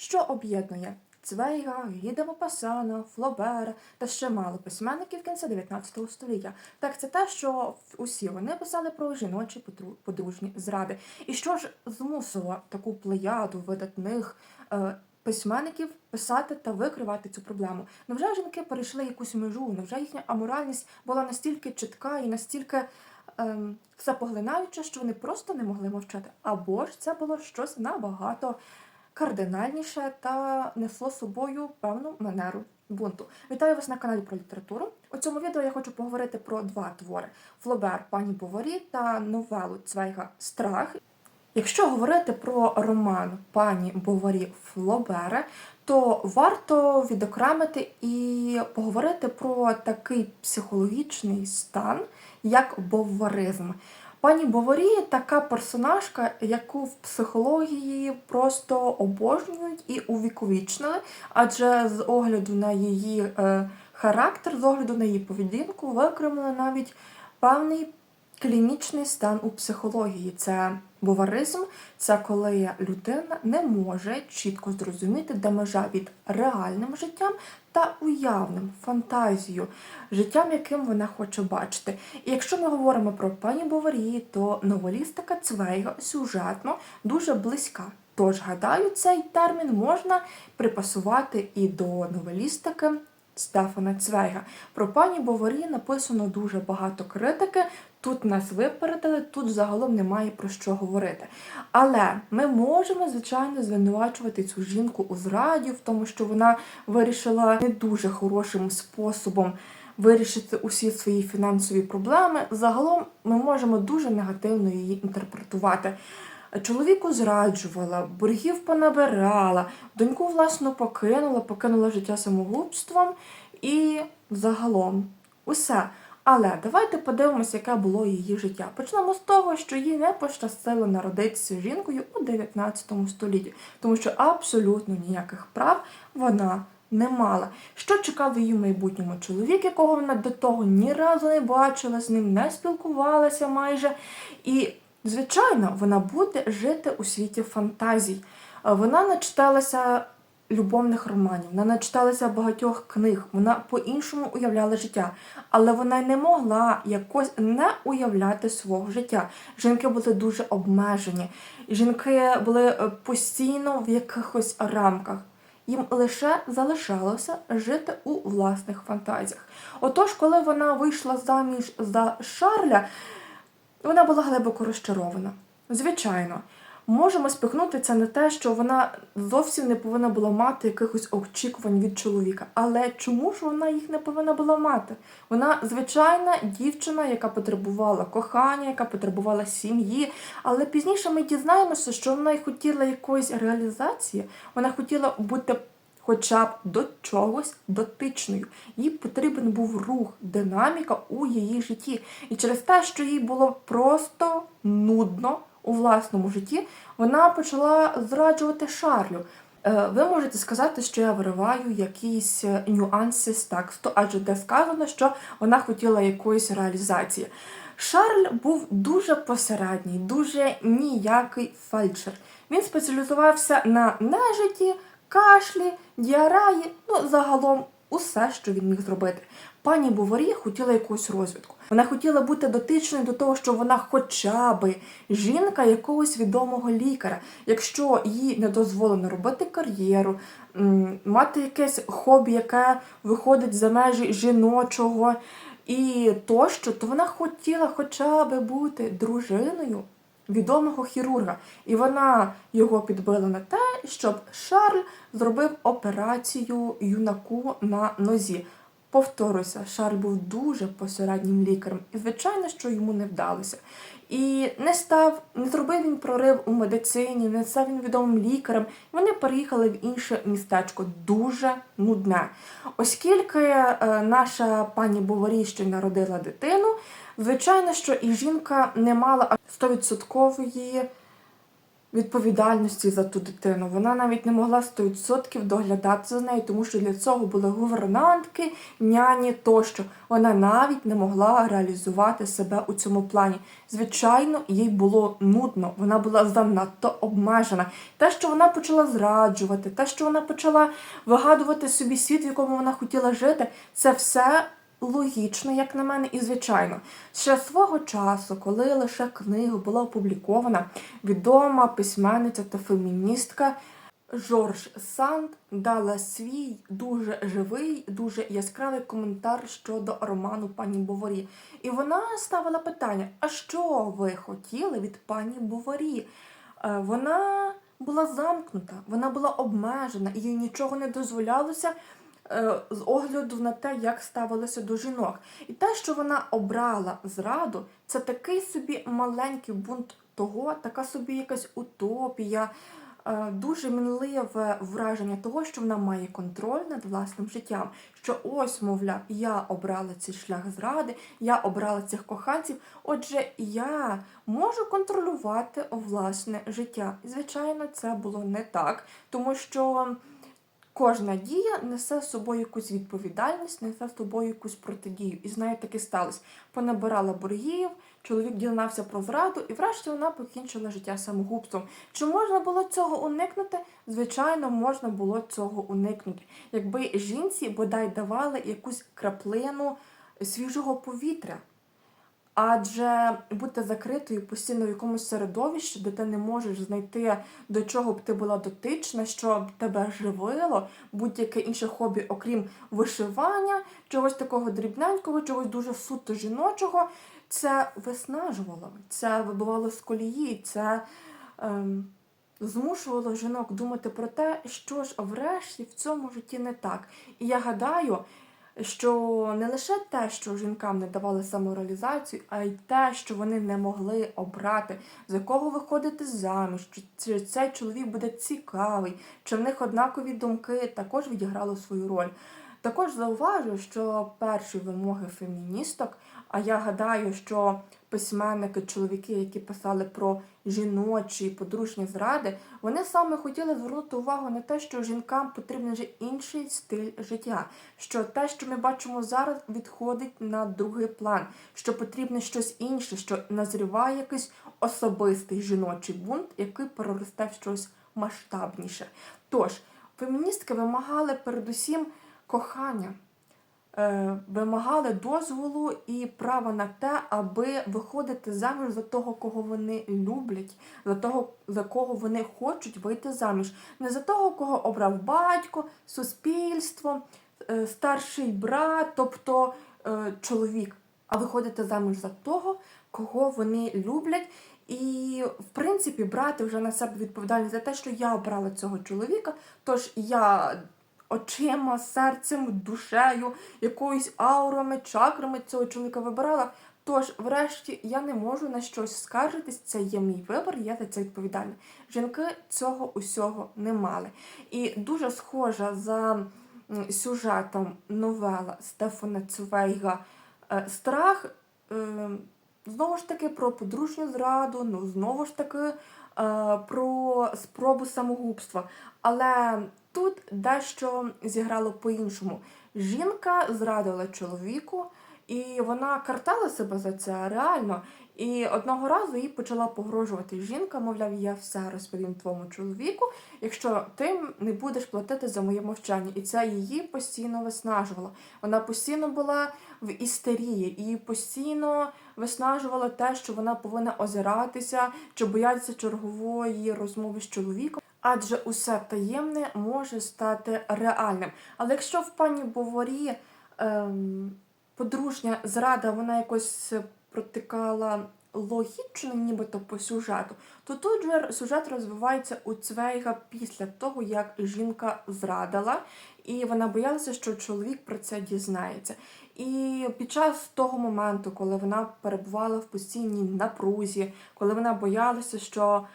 що об'єднує Цвейга, Гіда Мопасана, Флобера та ще мало письменників кінця 19 століття. Так це те, що усі вони писали про жіночі подру- подружні зради. І що ж змусило таку плеяду видатних е, письменників писати та викривати цю проблему? Невже жінки перейшли якусь межу? Невже їхня аморальність була настільки чітка і настільки ем, всепоглинаюче, що вони просто не могли мовчати? Або ж це було щось набагато кардинальніше та несло собою певну манеру бунту. Вітаю вас на каналі про літературу. У цьому відео я хочу поговорити про два твори: Флобер пані Боварі та новелу Цвейга Страх. Якщо говорити про роман пані Боварі Флобере, то варто відокремити і поговорити про такий психологічний стан, як боваризм. Пані Боварі така персонажка, яку в психології просто обожнюють і увіковічнили, адже з огляду на її е, характер, з огляду на її поведінку, викремили навіть певний клінічний стан у психології. Це боваризм, це коли людина не може чітко зрозуміти, де межа від реальним життям та уявним фантазією, життям, яким вона хоче бачити. І якщо ми говоримо про пані Боварі, то новелістика Цвейга сюжетно дуже близька. Тож, гадаю, цей термін можна припасувати і до новелістики Стефана Цвейга. Про пані Боварі написано дуже багато критики. Тут нас випередили, тут загалом немає про що говорити. Але ми можемо, звичайно, звинувачувати цю жінку у зраді, в тому, що вона вирішила не дуже хорошим способом вирішити усі свої фінансові проблеми. Загалом ми можемо дуже негативно її інтерпретувати. Чоловіку зраджувала, боргів понабирала, доньку власну покинула, покинула життя самогубством і загалом усе. Але давайте подивимося, яке було її життя. Почнемо з того, що їй не пощастило народитися жінкою у 19 столітті, тому що абсолютно ніяких прав вона не мала. Що чекав її в майбутньому чоловік, якого вона до того ні разу не бачила, з ним не спілкувалася майже. І Звичайно, вона буде жити у світі фантазій. Е, Вона начиталася любовних романів, вона начиталася багатьох книг, вона по-іншому уявляла життя, але вона не могла якось не уявляти свого життя. Жінки були дуже обмежені, жінки були е, постійно в якихось рамках. Їм лише залишалося жити у власних фантазіях. Отож, коли вона вийшла заміж за Шарля, вона була глибоко розчарована. Звичайно, можемо спихнути це на те, що вона зовсім не повинна була мати якихось очікувань від чоловіка. Але чому ж вона їх не повинна була мати? Вона звичайна дівчина, яка потребувала кохання, яка потребувала сім'ї. Але пізніше ми дізнаємося, що вона й хотіла якоїсь реалізації, вона хотіла бути. Хоча б до чогось дотичною. Їй потрібен був рух, динаміка у її житті. І через те, що їй було просто нудно у власному житті, вона почала зраджувати Шарлю. Е, Ви можете сказати, що я вириваю якісь е, нюанси з тексту, адже де сказано, що вона хотіла якоїсь реалізації. Шарль був дуже посередній, дуже ніякий фельдшер. Він спеціалізувався на нежиті, кашлі, діараї, ну загалом усе, що він міг зробити. Пані Буварі хотіла якусь розвитку. Вона хотіла бути дотичною до того, що вона хоча би жінка якогось відомого лікаря. Якщо їй не дозволено робити кар'єру, мати якесь хобі, яке виходить за межі жіночого і тощо, то вона хотіла хоча би бути дружиною відомого хірурга. І вона його підбила на те, щоб Шарль зробив операцію юнаку на нозі. Повторюся, Шарль був дуже посереднім лікарем, і звичайно, що йому не вдалося. І не став, не зробив він прорив у медицині, не став він відомим лікарем. Вони переїхали в інше містечко, дуже нудне. Оскільки е, наша пані Боварі ще народила дитину, звичайно, що і жінка не мала 100% відповідальності за ту дитину. Вона навіть не могла 100% доглядати за нею, тому що для цього були гувернантки, няні тощо. Вона навіть не могла реалізувати себе у цьому плані. Звичайно, їй було нудно, вона була занадто обмежена. Те, що вона почала зраджувати, те, що вона почала вигадувати собі світ, в якому вона хотіла жити, це все логічно, як на мене, і звичайно. Ще свого часу, коли лише книга була опублікована, відома письменниця та феміністка Жорж Санд дала свій дуже живий, дуже яскравий коментар щодо роману пані Боворі. І вона ставила питання: а що ви хотіли від пані Боворі? Е, Вона була замкнута, вона була обмежена, їй нічого не дозволялося з огляду на те, як ставилися до жінок. І те, що вона обрала зраду, це такий собі маленький бунт того, така собі якась утопія, е, дуже мінливе враження того, що вона має контроль над власним життям. Що ось, мовляв, я обрала цей шлях зради, я обрала цих коханців. Отже, я можу контролювати власне життя. І, звичайно, це було не так, тому що. Кожна дія несе з собою якусь відповідальність, несе з собою якусь протидію. І з нею таки сталося. Понабирала боргів, чоловік дізнався про зраду, і врешті вона покінчила життя самогубством. Чи можна було цього уникнути? Звичайно, можна було цього уникнути. Якби жінці бодай давали якусь краплину свіжого повітря. Адже бути закритою постійно в якомусь середовищі, де ти не можеш знайти до чого б ти була дотична, що б тебе живило, будь-яке інше хобі, окрім вишивання, чогось такого дрібненького, чогось дуже суто жіночого, це виснажувало, це вибивало з колії, це ем, змушувало жінок думати про те, що ж врешті в цьому житті не так. І я гадаю, що не лише те, що жінкам не давали самореалізацію, а й те, що вони не могли обрати, за кого виходити заміж, чи- цей чоловік буде цікавий, чи в них однакові думки, також відіграло свою роль. Також зауважу, що перші вимоги феміністок, а я гадаю, що письменники, чоловіки, які писали про жіночі подружні зради, вони саме хотіли звернути увагу на те, що жінкам потрібен вже інший стиль життя, що те, що ми бачимо зараз, відходить на другий план, що потрібне щось інше, що назріває якийсь особистий жіночий бунт, який переросте в щось масштабніше. Тож, феміністки вимагали передусім кохання. Е, вимагали дозволу і права на те, аби виходити заміж за того, кого вони люблять, за того, за кого вони хочуть вийти заміж. Не за того, кого обрав батько, суспільство, е, старший брат, тобто е, чоловік, а виходити заміж за того, кого вони люблять. І, в принципі, брати вже на себе відповідальність за те, що я обрала цього чоловіка, тож я очима, серцем, душею, якоюсь аурами, чакрами цього чоловіка вибирала. Тож, врешті, я не можу на щось скаржитись, це є мій вибір, я за це відповідальна. Жінки цього усього не мали. І дуже схожа за сюжетом новела Стефана Цвейга е, Страх. е, Знову ж таки про подружню зраду, ну знову ж таки е, про спробу самогубства. Але тут дещо зіграло по-іншому. Жінка зрадила чоловіку, і вона картала себе за це реально. І одного разу їй почала погрожувати жінка, мовляв, я все розповім твоєму чоловіку, якщо ти не будеш платити за моє мовчання. І це її постійно виснажувало. Вона постійно була в істерії, і постійно виснажувало те, що вона повинна озиратися чи боятися чергової розмови з чоловіком. Адже усе таємне може стати реальним. Але якщо в пані Боворі ем, подружня зрада, вона якось протикала логічно, нібито по сюжету, то тут же сюжет розвивається у Цвейга після того, як жінка зрадила, і вона боялася, що чоловік про це дізнається. І під час того моменту, коли вона перебувала в постійній напрузі, коли вона боялася, що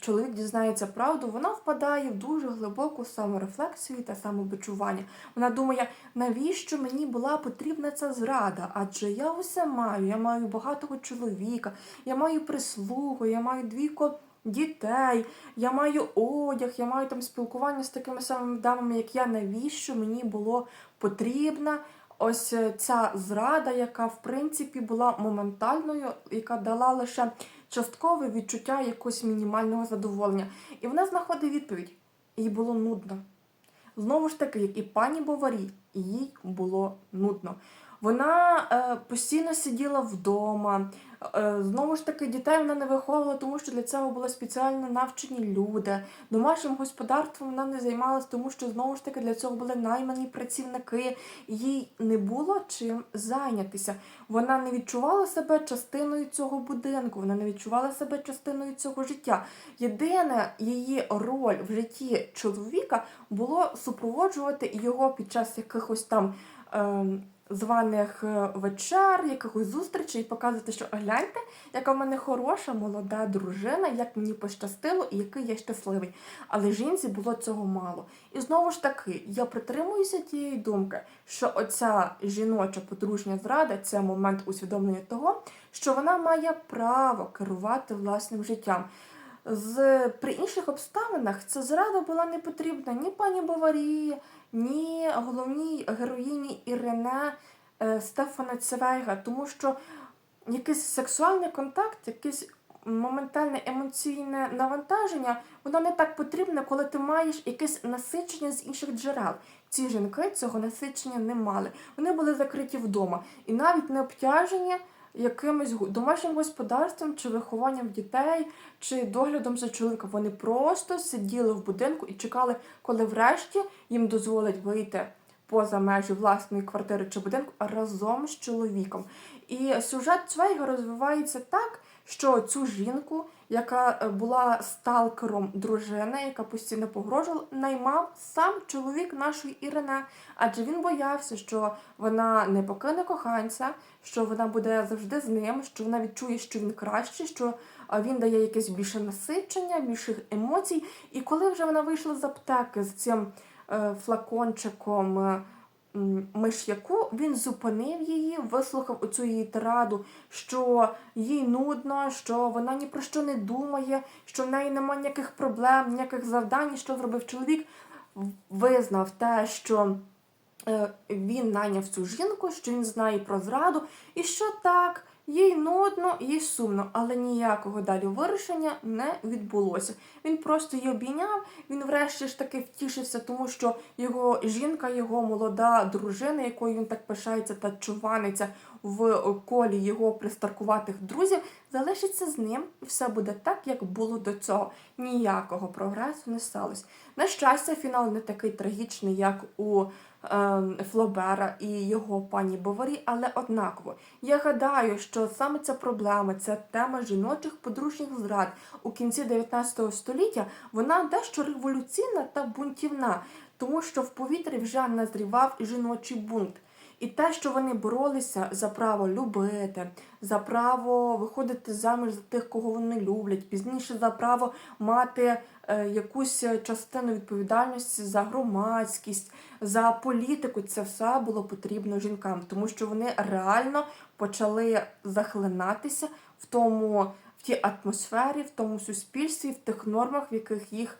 чоловік дізнається правду, вона впадає в дуже глибоку саморефлексію та самобичування. Вона думає, навіщо мені була потрібна ця зрада? Адже я усе маю, я маю багатого чоловіка, я маю прислугу, я маю двійко дітей, я маю одяг, я маю там спілкування з такими самими дамами, як я. Навіщо мені було потрібна ось е, ця зрада, яка в принципі була моментальною, яка дала лише часткове відчуття якогось мінімального задоволення. І вона знаходить відповідь. Їй було нудно. Знову ж таки, як і пані Боварі, їй було нудно. Вона е, постійно сиділа вдома. Е, знову ж таки, дітей вона не виховувала, тому що для цього були спеціально навчені люди. Домашнім господарством вона не займалась, тому що знову ж таки для цього були наймані працівники. Їй не було чим зайнятися. Вона не відчувала себе частиною цього будинку, вона не відчувала себе частиною цього життя. Єдина її роль в житті чоловіка було супроводжувати його під час якихось там. ем, званих е, вечер, якихось зустрічей і показувати, що гляньте, яка в мене хороша молода дружина, як мені пощастило і який я щасливий. Але жінці було цього мало. І знову ж таки, я притримуюся тієї думки, що оця жіноча подружня зрада це момент усвідомлення того, що вона має право керувати власним життям. З при інших обставинах ця зрада була не потрібна ні пані Баварії, ні головній героїні Ірене Стефана Цвейга, тому що якийсь сексуальний контакт, якесь моментальне емоційне навантаження, воно не так потрібне, коли ти маєш якесь насичення з інших джерел. Ці жінки цього насичення не мали. Вони були закриті вдома. І навіть не обтяжені якимось домашнім господарством чи вихованням дітей, чи доглядом за чоловіком. Вони просто сиділи в будинку і чекали, коли врешті їм дозволять вийти поза межі власної квартири чи будинку разом з чоловіком. І сюжет Цвейга розвивається так, що цю жінку, яка е, була сталкером дружини, яка постійно погрожувала, наймав сам чоловік нашої Ірене, адже він боявся, що вона не покине коханця, що вона буде завжди з ним, що вона відчує, що він кращий, що він дає якесь більше насичення, більших емоцій. І коли вже вона вийшла з аптеки з цим е, флакончиком. Миш'яку він зупинив її, вислухав оцю її тираду, що їй нудно, що вона ні про що не думає, що в неї немає ніяких проблем, ніяких завдань. Що зробив чоловік? Визнав те, що е, він найняв цю жінку, що він знає про зраду, і що так, їй нудно, їй сумно, але ніякого далі вирішення не відбулося. Він просто її обійняв, він врешті ж таки втішився, тому що його жінка, його молода дружина, якою він так пишається та чуваниться в колі його пристаркуватих друзів, залишиться з ним, і все буде так, як було до цього. Ніякого прогресу не сталося. На щастя, фінал не такий трагічний, як у ем, Флобера і його пані Боварі, але однаково. Я гадаю, що саме ця проблема, ця тема жіночих подружніх зрад у кінці 19 століття, вона дещо революційна та бунтівна, тому що в повітрі вже назрівав жіночий бунт. І те, що вони боролися за право любити, за право виходити заміж за тих, кого вони люблять, пізніше за право мати е, якусь частину відповідальності за громадськість, за політику, це все було потрібно жінкам, тому що вони реально почали захлинатися в тому, в тій атмосфері, в тому суспільстві, в тих нормах, в яких їх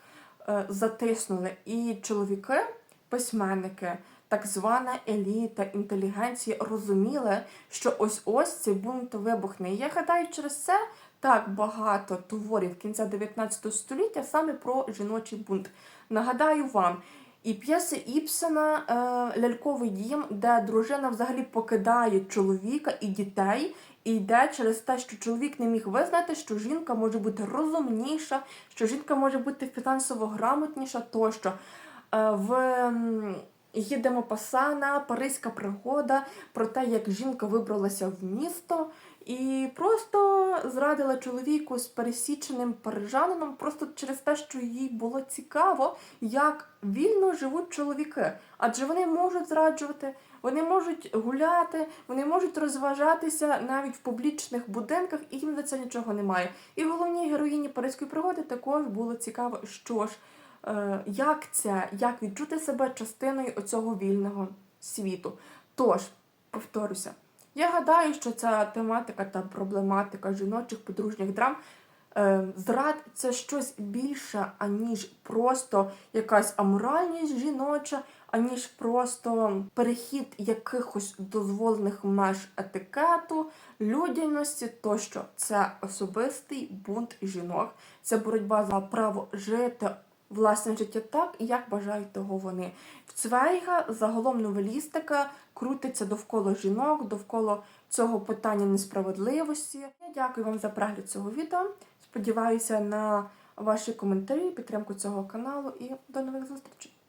е, затиснули. І чоловіки, письменники, так звана еліта інтелігенції розуміли, що ось ось цей бунт вибухне. І я гадаю, через це так багато творів кінця 19 століття саме про жіночий бунт. Нагадаю вам. І п'єси Іпсена е, Ляльковий дім, де дружина взагалі покидає чоловіка і дітей, і йде через те, що чоловік не міг визнати, що жінка може бути розумніша, що жінка може бути фінансово грамотніша тощо. Е, в Їдемо Пасана, Паризька пригода про те, як жінка вибралася в місто і просто зрадила чоловіку з пересіченим парижанином просто через те, що їй було цікаво, як вільно живуть чоловіки. Адже вони можуть зраджувати, вони можуть гуляти, вони можуть розважатися навіть в публічних будинках, і їм за це нічого немає. І головній героїні Паризької пригоди також було цікаво, що ж. Е, як це, як відчути себе частиною оцього вільного світу. Тож, повторюся, я гадаю, що ця тематика та проблематика жіночих подружніх драм е, зрад це щось більше, аніж просто якась аморальність жіноча, аніж просто перехід якихось дозволених меж етикету, людяності, тощо це особистий бунт жінок, це боротьба за право жити власне життя так, як бажають того вони. В Цвейга загалом новелістика крутиться довкола жінок, довкола цього питання несправедливості. Я дякую вам за перегляд цього відео. Сподіваюся на ваші коментарі, підтримку цього каналу і до нових зустрічей.